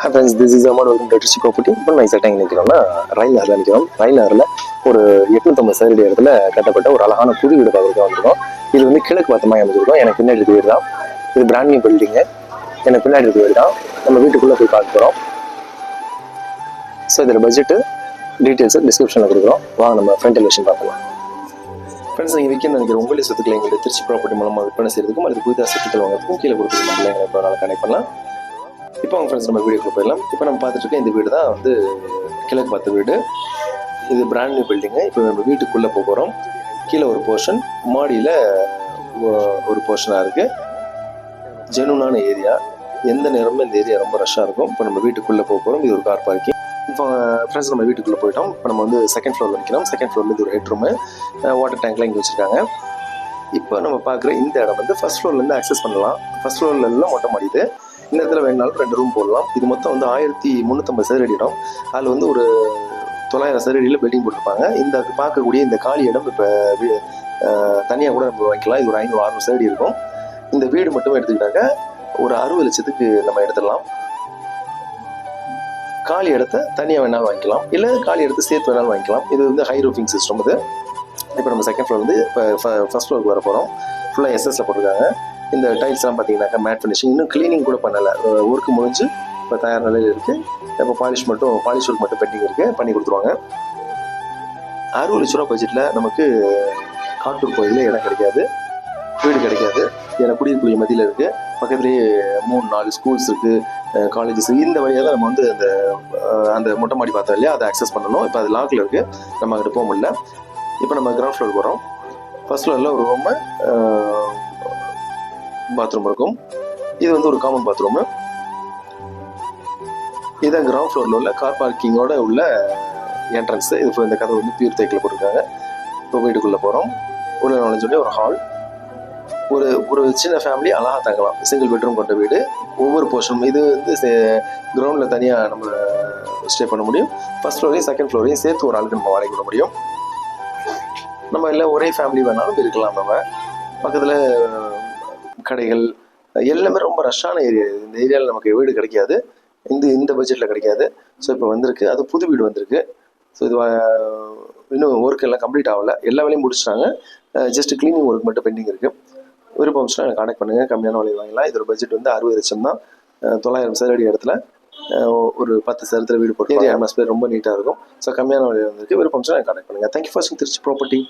Hi friends this is amount welcome to property இப்போ நான் எக்ஸாக்டாக நினைக்கிறோம்னா நிற்கிறோம்னா ரயில் நகரில் நிற்கிறோம் ரயில் நகரில் ஒரு எட்நூத்தம்பது சதுரடி இடத்துல கட்டப்பட்ட ஒரு அழகான புது வீடு பார்க்குறதுக்கு வந்திருக்கோம். இது வந்து கிழக்கு பார்த்தமாக அமைஞ்சிருக்கோம். எனக்கு பின்னாடி இருக்க வீடு தான். இது பிராண்ட் நியூ பில்டிங்கு எனக்கு பின்னாடி இருக்க வீடு தான். நம்ம வீட்டுக்குள்ளே போய் பார்க்க போகிறோம் ஸோ இதில் பட்ஜெட்டு டீட்டெயில்ஸு டிஸ்கிரிப்ஷனில் கொடுக்குறோம். வாங்க நம்ம ஃப்ரண்ட் எலிவேஷன் பார்க்கலாம். ஃப்ரெண்ட்ஸ் நீங்கள் விற்க நினைக்கிற உங்களுடைய சொத்துக்களை எங்களுடைய திருச்சி ப்ராப்பர்ட்டி மூலமாக விற்பனை செய்யறதுக்கும் அல்லது புதிதாக சொத்துக்கள் வாங்குறதுக்கும் கீழே கொடுத்துருக்கோம் நம்மள எங்களை இப்போ கனெக்ட் பண்ணலாம். இப்போ அவங்க ஃப்ரெண்ட்ஸ் நம்ம வீடியோக்குள்ள போயிடலாம். இப்போ நம்ம பார்த்துட்டு இருக்க இந்த வீடு தான் வந்து கிழக்கு பார்த்த வீடு. இது பிராண்ட் நியூ பில்டிங்கு இப்போ நம்ம வீட்டுக்குள்ளே போக போகிறோம் கீழே ஒரு போர்ஷன் மாடியில் ஒரு போர்ஷனாக இருக்குது ஜெனுனான ஏரியா எந்த நேரமும் இந்த ஏரியா ரொம்ப ரஷ்ஷாக இருக்கும். இப்போ நம்ம வீட்டுக்குள்ளே போக போகிறோம் இது ஒரு கார் பார்க்கிங் இப்போ ஃப்ரெண்ட்ஸ் நம்ம வீட்டுக்குள்ளே போயிட்டோம். இப்போ நம்ம வந்து செகண்ட் ஃப்ளோரில் நிற்கிறோம் செகண்ட் ஃப்ளோரில் இது ஒரு ஹெட் ரூமு வாட்டர் டேங்க்லாம் இங்கே வச்சுருக்காங்க. இப்போ நம்ம பார்க்குற இந்த இடம் வந்து ஃபஸ்ட் ஃப்ளோர்லேருந்து அக்சஸ் பண்ணலாம். ஃபர்ஸ்ட் ஃப்ளோர்லலாம் மொட்டை மாடிது இந்த இடத்துல வேணாலும் ரெண்டு ரூம் போடலாம். இது மொத்தம் வந்து ஆயிரத்தி முந்நூற்றம்பது சதுரடி இடம். அதில் வந்து ஒரு தொள்ளாயிரம் சதுரடியில் பில்டிங் போட்டிருப்பாங்க. இந்த பார்க்கக்கூடிய இந்த காலி இடம் இப்போ தனியாக கூட நம்ம வாங்கிக்கலாம். இது ஒரு ஐநூறு அறுநூறு சதுரடி இருக்கும். இந்த வீடு மட்டும் எடுத்துக்கிட்டாக்க ஒரு அறுபது லட்சத்துக்கு நம்ம எடுத்துடலாம். காலி இடத்த தனியாக வேணாலும் வாங்கிக்கலாம். இல்லை காலி இடத்த சேர்த்து வேணாலும் வாங்கிக்கலாம். இது வந்து ஹை ரூஃபிங் சிஸ்டம் இது. இப்போ நம்ம செகண்ட் ஃப்ளோர் வந்து இப்போ ஃபர்ஸ்ட் ஃப்ளோருக்கு வர போகிறோம் ஃபுல்லாக எஸ்எஸ்ல போட்டிருக்காங்க. இந்த டைல்ஸ்லாம் பார்த்தீங்கன்னாக்கா மேட் ஃபினிஷிங் இன்னும் க்ளீனிங் கூட பண்ணலை. ஒர்க்கு முடிஞ்சு இப்போ தயார் நிலையில் இருக்குது இப்போ பாலிஷ் மட்டும் பாலிஷ் ஒர்க் மட்டும் பெண்டிங் இருக்குது பண்ணி கொடுத்துருவாங்க. அறுபது லட்ச ரூபா பட்ஜெட்டில் நமக்கு காட்டூர் கோயிலில் இடம் கிடைக்காது. வீடு கிடைக்காது. ஏன்னா குடியிருப்புகள் மதியில் இருக்குது பக்கத்துலேயே மூணு நாலு ஸ்கூல்ஸ் இருக்குது காலேஜஸ் இந்த வழியாக தான் நம்ம வந்து அந்த அந்த மொட்டை மாடி பார்த்தோம் இல்லையா அதை அக்சஸ் பண்ணணும். இப்போ அது லாக்கில் இருக்குது நம்ம அங்கிட்டு போக முடியல. இப்போ நம்ம கிரவுண்ட் ஃப்ளோர் போகிறோம் ஃபர்ஸ்ட் ஃப்ளோரில் ஒரு ரூமு பாத்ரூம் இருக்கும். இது வந்து ஒரு காமன் பாத்ரூமு இதுதான் கிரவுண்ட் ஃப்ளோரில் உள்ள கார் பார்க்கிங்கோட உள்ள என்ட்ரன்ஸ் இது இந்த கதை வந்து பியூர் தேக்கில் போட்டிருக்காங்க. இப்போ வீட்டுக்குள்ளே போகிறோம் உள்ள நுழைஞ்சோடனே ஒரு ஹால் ஒரு ஒரு சின்ன ஃபேமிலி அழகாக தங்கலாம். சிங்கிள் பெட்ரூம் கொண்ட வீடு. ஒவ்வொரு போர்ஷனும் இது வந்து கிரவுண்டில் தனியாக நம்ம ஸ்டே பண்ண முடியும். ஃபஸ்ட் ஃப்ளோரையும் செகண்ட் ஃப்ளோரையும் சேர்த்து ஒரு ஆளுக்கு நம்ம வாடகை விட முடியும். நம்ம இல்லை ஒரே ஃபேமிலி வேணாலும் இருக்கலாம் நம்ம. பக்கத்தில் கடைகள் எல்லாமே ரொம்ப ரஷ்ஷான ஏரியா. இந்த ஏரியாவில் நமக்கு வீடு கிடைக்காது. இந்த இந்த பட்ஜெட்டில் கிடைக்காது. ஸோ இப்போ வந்திருக்கு. அது புது வீடு வந்திருக்கு. ஸோ இது இன்னும் ஒர்க் எல்லாம் கம்ப்ளீட் ஆகல. எல்லா வேலையும் முடிச்சிட்டாங்க. ஜஸ்ட் க்ளீனிங் ஒர்க் மட்டும் பெண்டிங் இருக்குது விருப்பம் இருந்துச்சுன்னா எனக்கு கான்டாக்ட் பண்ணுங்கள் கம்மியான விலை வாங்கலாம் இதோட பட்ஜெட் வந்து அறுபது லட்சம் தான். தொள்ளாயிரம் சதுரடி இடத்துல ஒரு பத்து சதுரத்தில் வீடு போட்டு ஏரியா. அட்மாஸ்பியர் ரொம்ப நீட்டாக இருக்கும். ஸோ கம்மியான விலையில் வந்திருக்கு. விருப்பம் இருந்துச்சுன்னா எனக்கு கான்டாக்ட் பண்ணுங்கள் தேங்க்யூ ஃபார் திருச்சி ப்ராப்பர்ட்டி